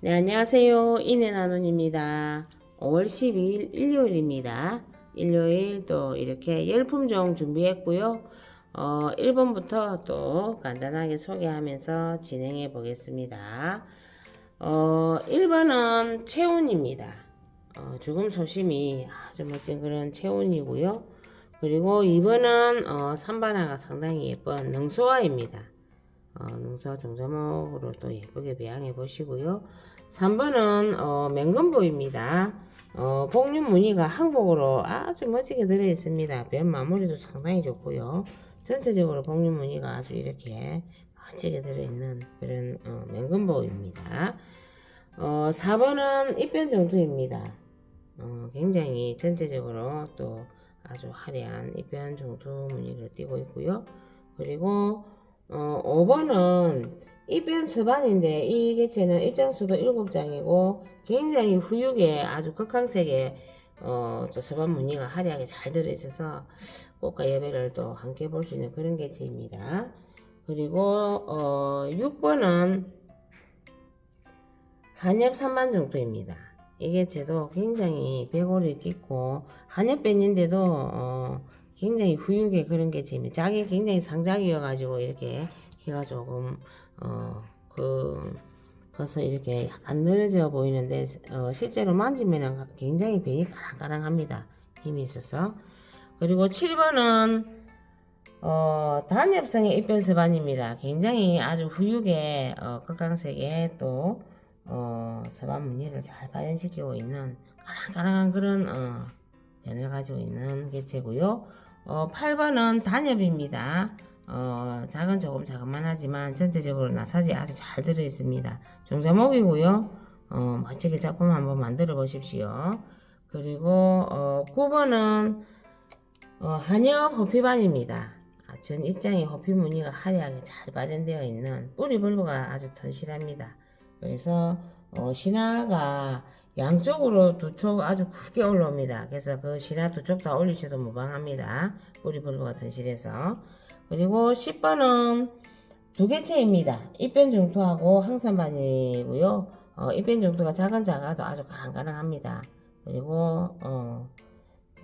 네, 안녕하세요. 이내나눈입니다. 5월 12일 일요일입니다. 일요일 또 이렇게 열품종 준비했고요. 어, 1번부터 또 간단하게 소개하면서 진행해 보겠습니다. 어, 1번은 체온입니다. 어, 죽음 소심이 아주 멋진 그런 체온이고요. 그리고 2번은 어, 산바나가 상당히 예쁜 능소화입니다. 어, 능소화 종자목으로 또 예쁘게 배양해 보시고요. 3번은 어, 맹금보입니다. 어, 복륜 무늬가 항복으로 아주 멋지게 들어 있습니다. 변 마무리도 상당히 좋고요. 전체적으로 복륜 무늬가 아주 이렇게 멋지게 들어 있는 그런 어, 맹금보입니다. 어, 4번은 입변 정투입니다. 어, 굉장히 전체적으로 또 아주 화려한 입변 정투 무늬를 띠고 있고요. 그리고 어, 5번은 입변 서반인데 이 개체는 입장수도 7장이고 굉장히 후육에 아주 극강색의 어, 또 서반 무늬가 화려하게 잘 들어있어서 꽃과 예배를 또 함께 볼 수 있는 그런 개체입니다. 그리고 어, 6번은 한엽 3만 정도입니다. 이 개체도 굉장히 배골이 깊고 한엽변인데도 어, 굉장히 후육의 그런 개체입니다. 장이 굉장히 상장이어가지고 이렇게 키가 조금 어그 커서 이렇게 약간 늘어져 보이는데 어, 실제로 만지면 굉장히 배이 가랑가랑합니다. 힘이 있어서 그리고 7번은 어, 단엽성의 입변서반입니다. 굉장히 아주 후육의 어, 극강색의 또 어, 서반 무늬를 잘 발현시키고 있는 가랑가랑한 그런 어, 변을 가지고 있는 개체고요. 어, 8번은 단엽입니다. 어, 작은 조금 자그만하지만 전체적으로 나사지 아주 잘 들어 있습니다. 종자목이고요. 어, 멋지게 작품 한번 만들어 보십시오. 그리고 어, 9번은 어, 한엽 호피반입니다. 아, 전 입장에 호피 무늬가 화려하게 잘 발현되어 있는 뿌리 볼브가 아주 튼실합니다. 그래서 어, 신화가 양쪽으로 두쪽 아주 굵게 올라옵니다. 그래서 그 신화 두쪽다 올리셔도 무방합니다. 뿌리 볼브가 튼실해서 그리고 10번은 두 개체입니다. 입변 중투하고 항산반이고요. 어, 입변 중투가 작은 작아도 아주 가랑가랑합니다. 그리고 어,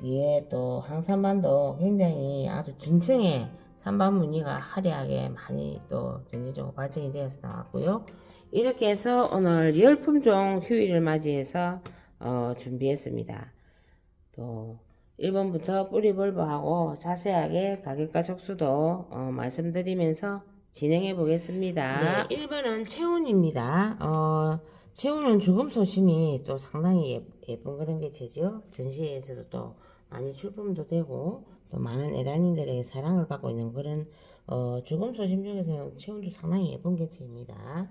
뒤에 또 항산반도 굉장히 아주 진층의 산반 무늬가 화려하게 많이 또 전체적으로 발전이 되어서 나왔고요. 이렇게 해서 오늘 열품종 휴일을 맞이해서 어, 준비했습니다. 또 1번부터 뿌리볼브하고 자세하게 가격과 촉수도 어, 말씀드리면서 진행해 보겠습니다. 네, 1번은 체온입니다. 어, 체온은 죽음 소심이 또 상당히 예, 예쁜 그런 개체죠. 전시회에서도 또 많이 출품도 되고 또 많은 에란인들에게 사랑을 받고 있는 그런 어, 죽음 소심 중에서는 체온도 상당히 예쁜 개체입니다.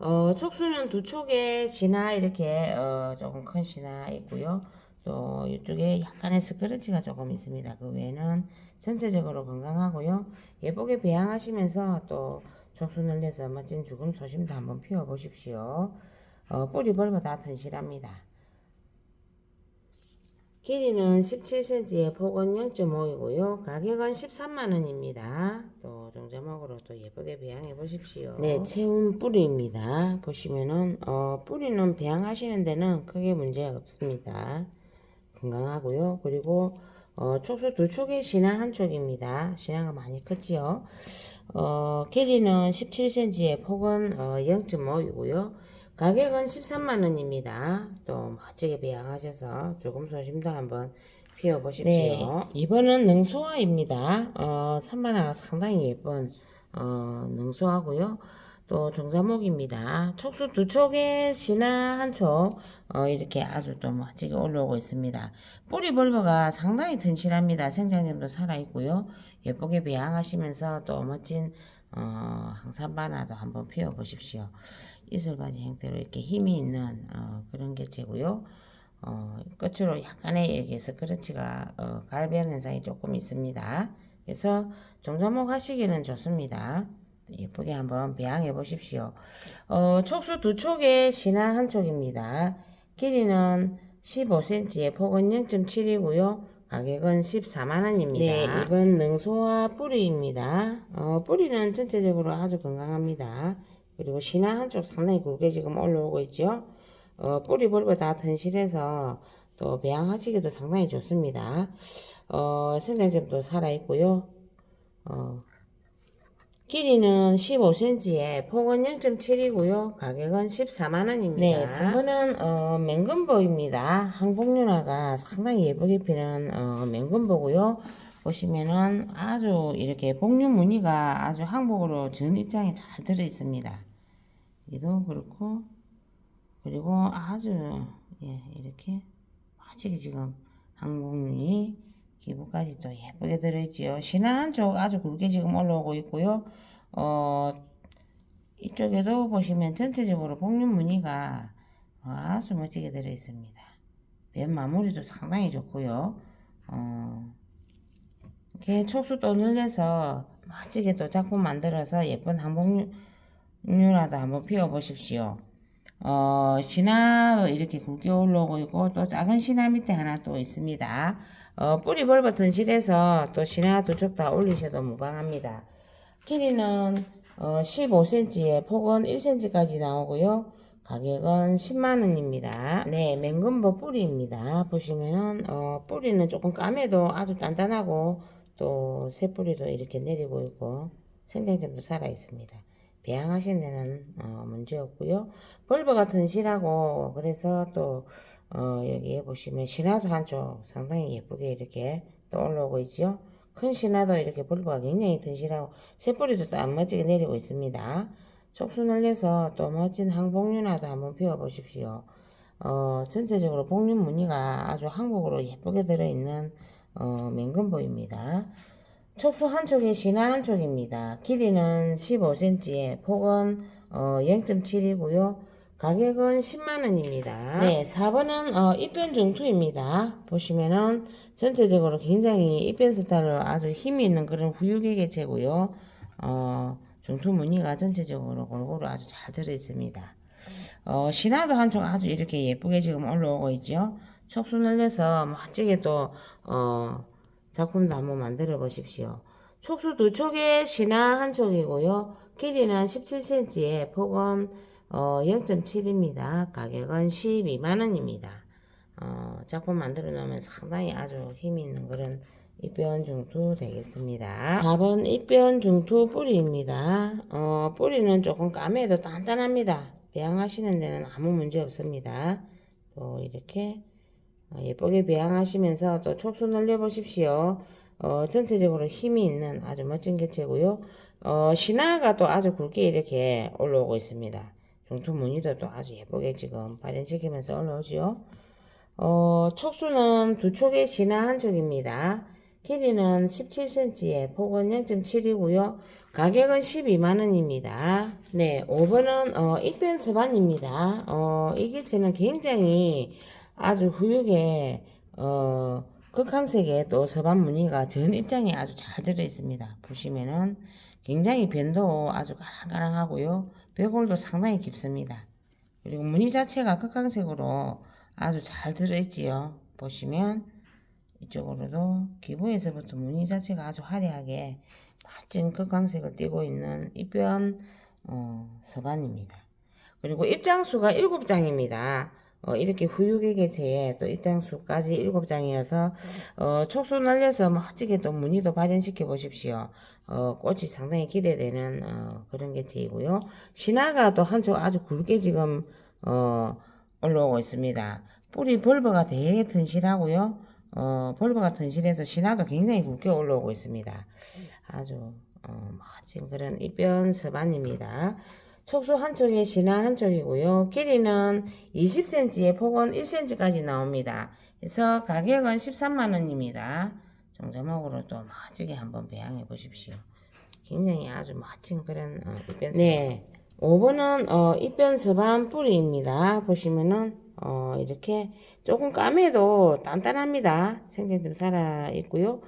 어, 촉수는 두 촉에 진화 이렇게 어, 조금 큰 진화 있고요. 또 이쪽에 약간의 스크래치가 조금 있습니다. 그 외에는 전체적으로 건강하고요. 예쁘게 배양하시면서 또 촉수 늘려서 멋진 죽음 소심도 한번 피워 보십시오. 어, 뿌리 벌고 다 튼실합니다. 길이는 17cm에 폭은 0.5이고요. 가격은 13만원입니다. 또 종자목으로 또 예쁘게 배양해 보십시오. 네, 체운 뿌리입니다. 보시면은, 어, 뿌리는 배양하시는 데는 크게 문제 없습니다. 건강하고요. 그리고 어, 촉수 두 촉에 신화 한 촉입니다. 신화가 많이 컸지요. 어, 길이는 17cm에 폭은 어, 0.5이고요. 가격은 13만원입니다. 또 멋지게 배양하셔서 조금 소심도 한번 피워보십시오. 네, 이번은 능소화입니다. 어, 산만화가 상당히 예쁜 어, 능소화고요. 또 종자목입니다. 촉수 두 촉에 신화 한 촉, 어, 이렇게 아주 또 멋지게 올라오고 있습니다. 뿌리 볼버가 상당히 튼실합니다. 생장점도 살아있고요. 예쁘게 배양하시면서 또 멋진 어, 항산바나도 한번 피워보십시오. 이슬바지 형태로 이렇게 힘이 있는 어, 그런 개체고요. 어, 끝으로 약간의 여기 스크래치가 어, 갈변 현상이 조금 있습니다. 그래서 종자목 하시기는 좋습니다. 예쁘게 한번 배양해 보십시오. 어, 촉수 두 촉에 신화 한 촉입니다. 길이는 15cm에 폭은 0.7이고요. 가격은 14만원입니다. 네, 이번 능소화 뿌리입니다. 어, 뿌리는 전체적으로 아주 건강합니다. 그리고 신화 한쪽 상당히 굵게 지금 올라오고 있죠. 어, 뿌리 볼보 다 튼실해서 또 배양하시기도 상당히 좋습니다. 어, 생장점도 살아있고요. 어, 길이는 15cm에 폭은 0.7이고요. 가격은 14만원입니다. 네, 3번은 어, 맹금보입니다. 항복륜화가 상당히 예쁘게 피는 어, 맹금보고요. 보시면은 아주 이렇게 복륜 무늬가 아주 항복으로 전 입장에 잘 들어 있습니다. 이도 그렇고 그리고 아주 예, 이렇게 아직 지금 항복륜이 기부까지 또 예쁘게 들어있지요. 신화 한쪽 아주 굵게 지금 올라오고 있고요. 어, 이쪽에도 보시면 전체적으로 복륜 무늬가 아주 멋지게 들어있습니다. 맨 마무리도 상당히 좋고요. 어, 이렇게 촉수 또 늘려서 멋지게 또 작품 만들어서 예쁜 한복 류라도 한번 피워보십시오. 어, 신화도 이렇게 굵게 올라오고 있고 또 작은 신화 밑에 하나 또 있습니다. 어, 뿌리 벌버 튼실해서 또 신화 두 쪽 다 올리셔도 무방합니다. 길이는 어, 15cm에 폭은 1cm까지 나오고요. 가격은 10만원입니다. 네, 맹금보 뿌리입니다. 보시면은, 어, 뿌리는 조금 까매도 아주 단단하고, 또, 새뿌리도 이렇게 내리고 있고, 생장점도 살아 있습니다. 배양하시는 데는, 어, 문제 없고요. 벌버 같은 실하고, 그래서 또, 어, 여기에 보시면 신화도 한쪽 상당히 예쁘게 이렇게 또 올라오고 있죠. 큰 신화도 이렇게 벌버가 굉장히 튼실하고, 새뿌리도 또 안 멋지게 내리고 있습니다. 촉수 늘려서 또 멋진 항복륜화도 한번 피워보십시오. 어, 전체적으로 복륜 무늬가 아주 한국으로 예쁘게 들어있는 어, 맹금보입니다. 촉수 한쪽이 신화 한쪽입니다. 길이는 15cm에 폭은 어, 0.7이고요. 가격은 10만원입니다. 네, 4번은 어, 입변 중투입니다. 보시면은 전체적으로 굉장히 입변 스타일로 아주 힘이 있는 그런 후유계 개체고요. 어, 중투 무늬가 전체적으로 골고루 아주 잘 들어있습니다. 어, 신화도 한쪽 아주 이렇게 예쁘게 지금 올라오고 있죠. 촉수 늘려서 멋지게 또, 어, 작품도 한번 만들어 보십시오. 촉수 두 촉에 신화 한 촉이고요. 길이는 17cm에 폭은 어, 0.7입니다. 가격은 12만원입니다. 어, 작품 만들어 놓으면 상당히 아주 힘이 있는 그런 입변 중투 되겠습니다. 4번 입변 중투 뿌리입니다. 어, 뿌리는 조금 까매도 단단합니다. 배양하시는 데는 아무 문제 없습니다. 또 이렇게 어, 예쁘게 배양하시면서 또 촉수 늘려보십시오. 어, 전체적으로 힘이 있는 아주 멋진 개체고요. 어, 신화가 또 아주 굵게 이렇게 올라오고 있습니다. 중투 무늬도 또 아주 예쁘게 지금 발현시키면서 올라오죠. 어, 촉수는 두 촉의 신화 한 촉입니다. 길이는 17cm에 폭은 0.7이고요. 가격은 12만원입니다. 네, 5번은 어, 입변 서반입니다. 어, 이 개체는 굉장히 아주 후육에 어, 극항색의 또 서반 무늬가 전 입장에 아주 잘 들어 있습니다. 보시면은 굉장히 변도 아주 까랑까랑하고요. 배골도 상당히 깊습니다. 그리고 무늬 자체가 극항색으로 아주 잘 들어 있지요. 보시면 이쪽으로도 기부에서부터 무늬 자체가 아주 화려하게 멋진 극광색을 띠고 있는 입변 어, 서반입니다. 그리고 입장수가 7장입니다. 어, 이렇게 후유계 개체에 또 입장수까지 7장이어서 어, 촉수 날려서 멋지게 또 무늬도 발현시켜 보십시오. 어, 꽃이 상당히 기대되는 어, 그런 개체이고요. 신화가 또 한쪽 아주 굵게 지금 어, 올라오고 있습니다. 뿌리 벌버가 되게 튼실하고요. 어, 볼버 튼실해서 신화도 굉장히 굵게 올라오고 있습니다. 아주 어, 멋진 그런 입변 서반입니다. 촉수 한쪽에 신화 한쪽이고요. 길이는 20cm에 폭은 1cm까지 나옵니다. 그래서 가격은 13만원입니다. 정자목으로 또 멋지게 한번 배양해 보십시오. 굉장히 아주 멋진 그런 어, 입변. 네. 5번은 어, 입변 서반 뿌리입니다. 보시면은 어, 이렇게 조금 까매도 단단합니다. 생장점 살아 있고요.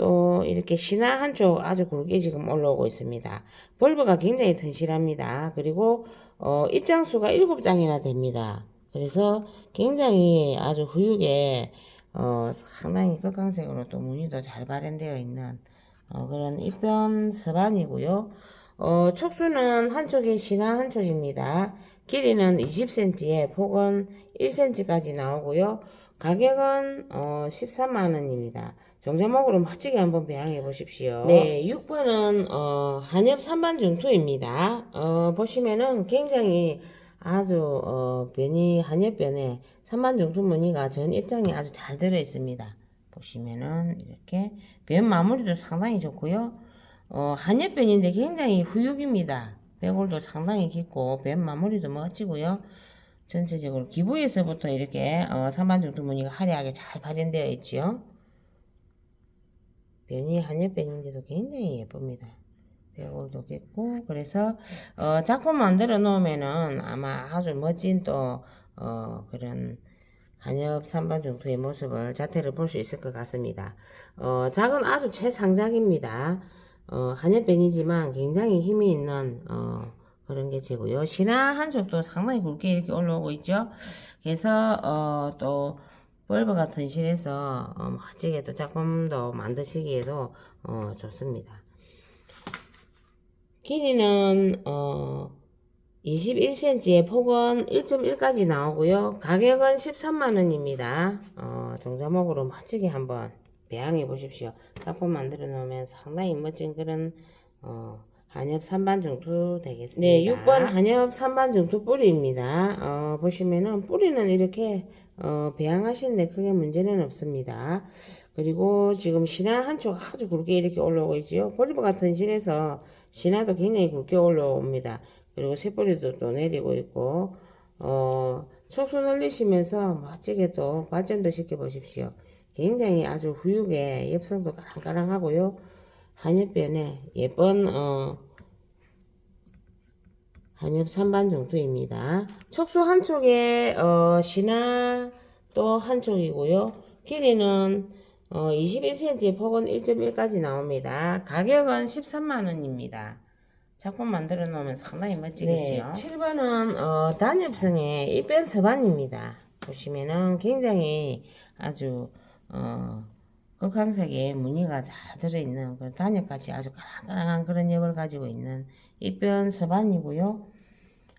또 이렇게 신화 한쪽 아주 굵게 지금 올라오고 있습니다. 볼브가 굉장히 튼실합니다. 그리고 어, 입장수가 7장이나 됩니다. 그래서 굉장히 아주 후육에 어, 상당히 극강색으로 또 무늬도 잘 발현되어 있는 어, 그런 입변 서반이고요. 어, 촉수는 한쪽에 신화 한쪽입니다. 길이는 20cm에 폭은 1cm까지 나오고요. 가격은 어, 13만원입니다. 종자목으로 멋지게 한번 배양해 보십시오. 네, 6번은 어, 한엽 3반 중투입니다. 어, 보시면은 굉장히 아주 어, 변이 한엽변에 3반 중투 무늬가 전 입장에 아주 잘 들어 있습니다. 보시면은 이렇게 변 마무리도 상당히 좋고요. 어, 한엽변인데 굉장히 후육입니다. 배골도 상당히 깊고 변 마무리도 멋지고요. 전체적으로 기부에서부터 이렇게 어, 3반 중투 무늬가 화려하게 잘 발현되어 있지요. 변이 한엽변인데도 굉장히 예쁩니다. 배골도 깊고 그래서 어, 작품 만들어 놓으면은 아마 아주 멋진 또 어, 그런 한엽 3반 정도의 모습을 자태를 볼 수 있을 것 같습니다. 어, 작은 아주 최상작입니다. 어, 한엽변이지만 굉장히 힘이 있는 어, 그런 게 제고요. 신화 한쪽도 상당히 굵게 이렇게 올라오고 있죠. 그래서 어, 또 벌브 같은 실에서 어, 멋지게 또 작품도 만드시기에도 어, 좋습니다. 길이는 어, 21cm에 폭은 1.1까지 나오고요. 가격은 13만원입니다. 어, 종자목으로 멋지게 한번 배양해 보십시오. 작품 만들어 놓으면 상당히 멋진 그런 어, 한엽 3반 정도 되겠습니다. 네, 6번 한엽 3반 정도 뿌리입니다. 어, 보시면은 뿌리는 이렇게 어, 배양하시는데 크게 문제는 없습니다. 그리고 지금 신화 한쪽 아주 굵게 이렇게 올라오고 있지요. 볼리버 같은 실에서 신화도 굉장히 굵게 올라옵니다. 그리고 새뿌리도 또 내리고 있고, 어, 속수 늘리시면서 멋지게 또 발전도 시켜 보십시오. 굉장히 아주 후육에 엽성도 까랑까랑하고요. 한엽변에 예쁜, 어, 한엽 3반 정도입니다. 촉수 한쪽에 어, 신화 또 한쪽이고요. 길이는 어, 21cm, 폭은 1.1까지 나옵니다. 가격은 13만원입니다. 작품 만들어 놓으면 상당히 멋지겠죠. 네, 7번은 어, 단엽성의 일변 서반입니다. 보시면은 굉장히 아주 어, 극황색의 무늬가 잘 들어있는 그 단엽같이 아주 까랑까랑한 그런 엽을 가지고 있는 입변 서반이고요.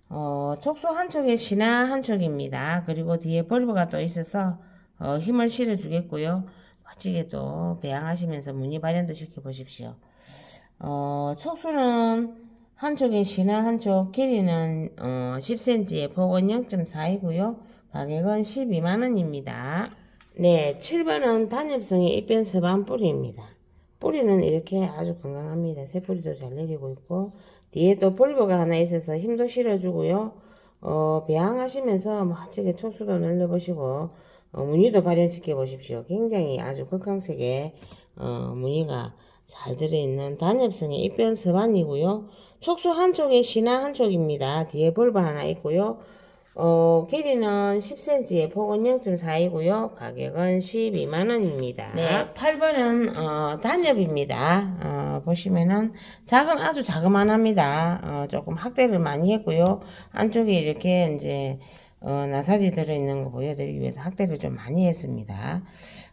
어, 촉수 한쪽에 신화 한쪽입니다. 그리고 뒤에 벌브가 또 있어서 어, 힘을 실어 주겠고요. 멋지게 또 배양하시면서 무늬 발현도 시켜 보십시오. 어, 촉수는 한쪽에 신화 한쪽 길이는 어, 10cm에 폭은 0.4이고요. 가격은 12만원입니다. 네, 7번은 단엽성의 입변 서반 뿌리입니다. 뿌리는 이렇게 아주 건강합니다. 새뿌리도 잘 내리고 있고 뒤에 또 볼버가 하나 있어서 힘도 실어주고요. 어, 배양하시면서 멋지게 촉수도 늘려보시고 어, 무늬도 발현시켜 보십시오. 굉장히 아주 극강색의 어, 무늬가 잘 들어있는 단엽성의 입변 서반이고요. 촉수 한쪽에 신화 한쪽입니다. 뒤에 볼버 하나 있고요. 어, 길이는 10cm에 폭은 0.4이고요. 가격은 12만원입니다. 네, 8번은, 어, 단엽입니다. 어, 보시면은, 작은, 아주 자그만합니다. 어, 조금 확대를 많이 했고요. 안쪽에 이렇게 이제, 어, 나사지 들어있는 거 보여드리기 위해서 확대를 좀 많이 했습니다.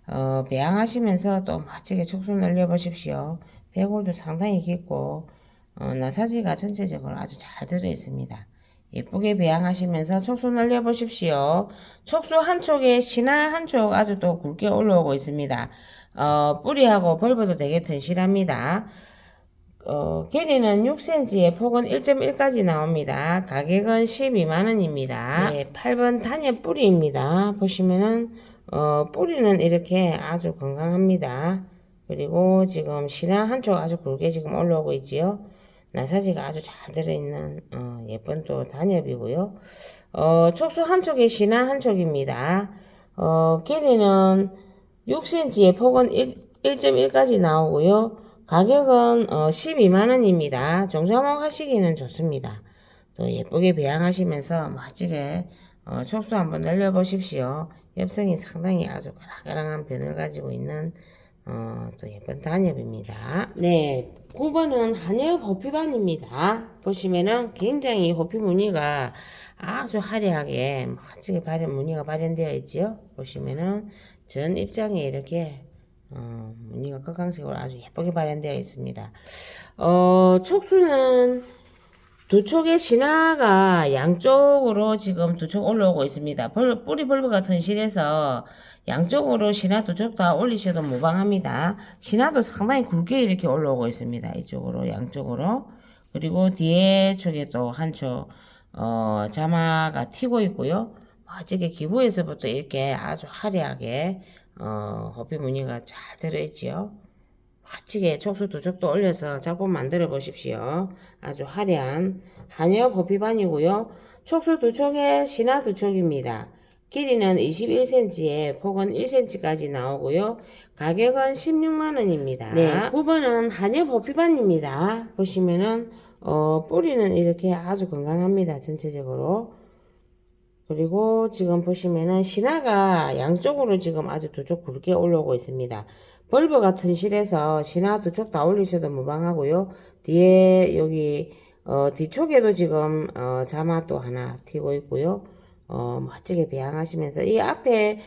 어, 배양하시면서 또 멋지게 촉수 늘려보십시오. 배골도 상당히 깊고, 어, 나사지가 전체적으로 아주 잘 들어있습니다. 예쁘게 배양하시면서 촉수 늘려 보십시오. 촉수 한쪽에 신화 한쪽 아주 또 굵게 올라오고 있습니다. 어, 뿌리하고 벌브도 되게 튼실합니다. 어, 길이는 6cm에 폭은 1.1까지 나옵니다. 가격은 12만원입니다. 네, 8번 단엽 뿌리입니다. 보시면은, 어, 뿌리는 이렇게 아주 건강합니다. 그리고 지금 신화 한쪽 아주 굵게 지금 올라오고 있지요. 나사지가 아주 잘 들어있는 어, 예쁜 또 단엽이고요. 어, 촉수 한쪽에 신화 한쪽입니다. 어, 길이는 6cm에 폭은 1, 1.1까지 나오고요. 가격은 어, 12만원입니다. 종자목 하시기는 좋습니다. 또 예쁘게 배양하시면서 멋지게 어, 촉수 한번 늘려보십시오. 엽성이 상당히 아주 가랑가랑한 변을 가지고 있는 어, 또 예쁜 단엽입니다. 네, 9번은 한엽 호피반입니다. 보시면은 굉장히 호피 무늬가 아주 화려하게 멋지게 발현 무늬가 발현되어 있지요. 보시면은 전 입장에 이렇게 어, 무늬가 끝강색으로 아주 예쁘게 발현되어 있습니다. 어, 촉수는 두 촉의 신화가 양쪽으로 지금 두 촉 올라오고 있습니다. 벌, 뿌리 벌브 같은 실에서 양쪽으로 신화 두 촉 다 올리셔도 무방합니다. 신화도 상당히 굵게 이렇게 올라오고 있습니다. 이쪽으로 양쪽으로 그리고 뒤에 쪽에 또한촉 어, 자마가 튀고 있고요. 멋지게 기부에서부터 이렇게 아주 화려하게 어, 호피 무늬가 잘 들어있지요. 멋지게 촉수 두 촉도 올려서 작품 만들어 보십시오. 아주 화려한 한엽 호피반이고요. 촉수 두 촉에 신화 두 촉입니다. 길이는 21cm에 폭은 1cm까지 나오고요. 가격은 16만원입니다. 네, 9번은 한엽 호피반입니다. 보시면은 어, 뿌리는 이렇게 아주 건강합니다. 전체적으로. 그리고 지금 보시면은 신화가 양쪽으로 지금 아주 두쪽 굵게 올라오고 있습니다. 벌브 같은 실에서 신화 두 쪽 다 올리셔도 무방하고요. 뒤에 여기 어, 뒤쪽에도 지금 어, 자마 또 하나 튀고 있고요. 어, 멋지게 배양하시면서 이 앞에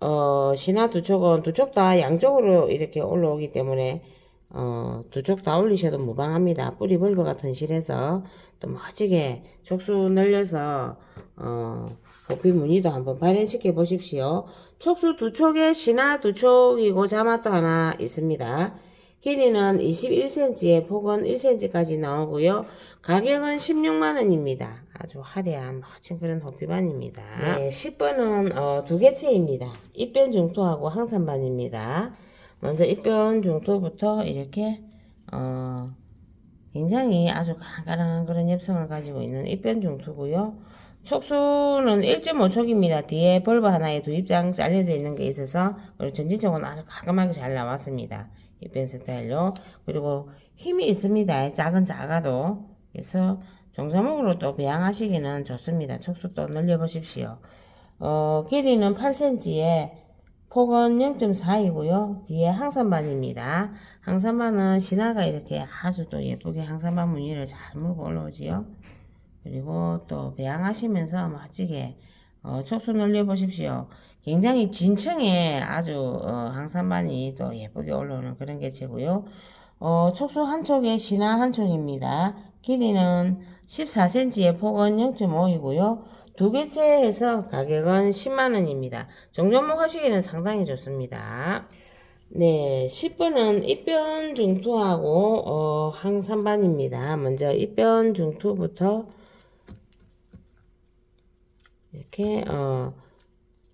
어, 신화 두 촉은 두촉다 양쪽으로 이렇게 올라오기 때문에 어, 두 쪽 다 올리셔도 무방합니다. 뿌리 벌브 같은 실에서 또 멋지게 촉수 늘려서 어, 보피 무늬도 한번 발현시켜 보십시오. 촉수 두 촉에 신화 두 촉이고 자마도 하나 있습니다. 길이는 21cm에 폭은 1cm까지 나오고요. 가격은 16만원입니다. 아주 화려한 멋진 그런 호피반입니다. 네, 10번은 어, 두 개체입니다. 입변 중토하고 항산반입니다. 먼저 입변 중토부터 이렇게 어, 굉장히 아주 가랑가랑한 그런 엽성을 가지고 있는 입변 중토고요. 촉수는 1.5촉입니다. 뒤에 벌브 하나에 두 입장 잘려져 있는 게 있어서 그리고 전진적으로는 아주 깔끔하게 잘 나왔습니다. 입변 스타일로 그리고 힘이 있습니다. 작은 작아도 그래서 종자목으로 또 배양하시기는 좋습니다. 촉수 또 늘려보십시오. 어, 길이는 8cm에 폭은 0.4이고요. 뒤에 항산반입니다. 항산반은 신화가 이렇게 아주 또 예쁘게 항산반 무늬를 잘 물고 올라오지요. 그리고 또 배양하시면서 멋지게 어, 촉수 늘려 보십시오. 굉장히 진층에 아주 어, 항산반이 또 예쁘게 올라오는 그런 개체고요. 어, 촉수 한 촉에 신화 한 촉입니다. 길이는 14cm에 폭은 0.5이고요. 두 개체에서 가격은 10만원입니다. 종전목 하시기는 상당히 좋습니다. 네, 10번은 입변 중투하고 어, 항산반입니다. 먼저 입변 중투부터 이렇게 어,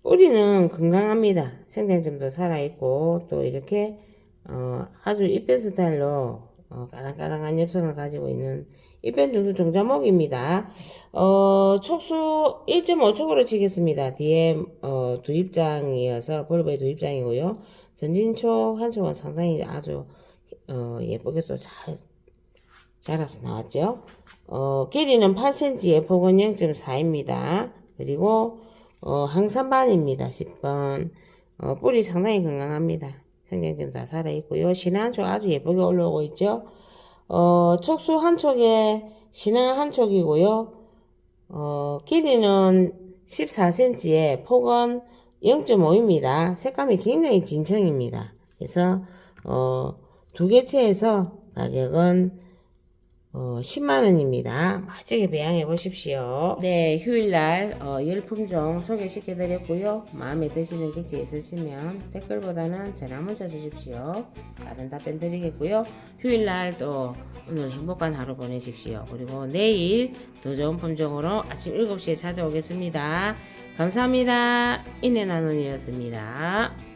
뿌리는 건강합니다. 생장점도 살아있고 또 이렇게 어, 아주 입변 스타일로 어, 까랑까랑한 엽성을 가지고 있는 입변 중투 종자목입니다. 어, 촉수 1.5촉으로 치겠습니다. 뒤에 어, 두 입장이어서 볼브의 두 입장이고요. 전진촉 한 촉은 상당히 아주 어, 예쁘게 또 잘 자라서 나왔죠. 어, 길이는 8cm에 폭은 0.4입니다. 그리고 어, 항산반입니다. 10번. 어, 뿌리 상당히 건강합니다. 생장점 다 살아있고요. 신화 한쪽 아주 예쁘게 올라오고 있죠. 어, 촉수 한 촉에 신화 한 촉이고요. 어, 길이는 14cm에 폭은 0.5입니다. 색감이 굉장히 진청입니다. 그래서 어, 두 개체에서 가격은 어, 10만원입니다. 멋지게 배양해 보십시오. 네, 휴일날 어, 열품종 소개시켜 드렸고요. 마음에 드시는 기지 있으시면 댓글보다는 전화 문자 주십시오. 다른 답변 드리겠고요. 휴일날 또 오늘 행복한 하루 보내십시오. 그리고 내일 더 좋은 품종으로 아침 7시에 찾아오겠습니다. 감사합니다. 인내 나눔이었습니다.